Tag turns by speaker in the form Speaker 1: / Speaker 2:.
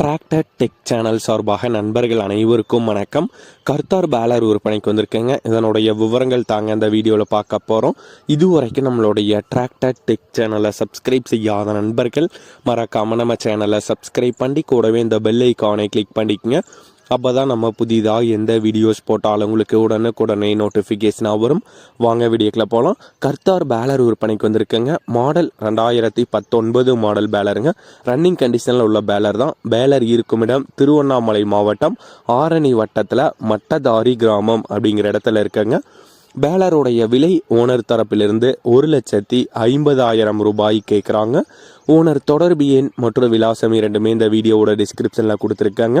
Speaker 1: Tractor tech channel சார்பாக நண்பர்கள் அனைவருக்கும் வணக்கம். கர்த்தார் பேலர் விற்பனைக்கு வந்திருக்கேங்க. இதனுடைய விவரங்கள் தாங்க இந்த வீடியோவில் பார்க்க போகிறோம் இதுவரைக்கும் நம்மளுடைய டிராக்டர் டெக் சேனலை சப்ஸ்கிரைப் செய்யாத நண்பர்கள் மறக்காமல் நம்ம சேனலை சப்ஸ்கிரைப் பண்ணி கூடவே இந்த பெல் ஐக்கானை கிளிக் பண்ணிக்கங்க. அப்போ தான் நம்ம புதிதாக எந்த வீடியோஸ் போட்டாலும் உங்களுக்கு உடனுக்குடனே நோட்டிஃபிகேஷனாக வரும். வாங்க வீடியோக்கில் போகலாம் கர்த்தார் பேலர் விற்பனைக்கு வந்திருக்குங்க. மாடல் ரெண்டாயிரத்தி பத்தொன்பது மாடல் பேலருங்க. ரன்னிங் கண்டிஷனில் உள்ள பேலர் தான். பேலர் இருக்கும் இடம் திருவண்ணாமலை மாவட்டம் ஆரணி வட்டத்தில் மட்டதாரி கிராமம் அப்படிங்கிற இடத்துல இருக்குங்க. பேலருடைய விலை ஓனர் தரப்பிலிருந்து ஒரு லட்சத்தி ஐம்பதாயிரம் ரூபாய் கேட்குறாங்க ஓனர் தொடர்பு எண் மற்றும் விலாசம் இரண்டுமே இந்த வீடியோவோட டிஸ்கிரிப்ஷனில் கொடுத்துருக்காங்க.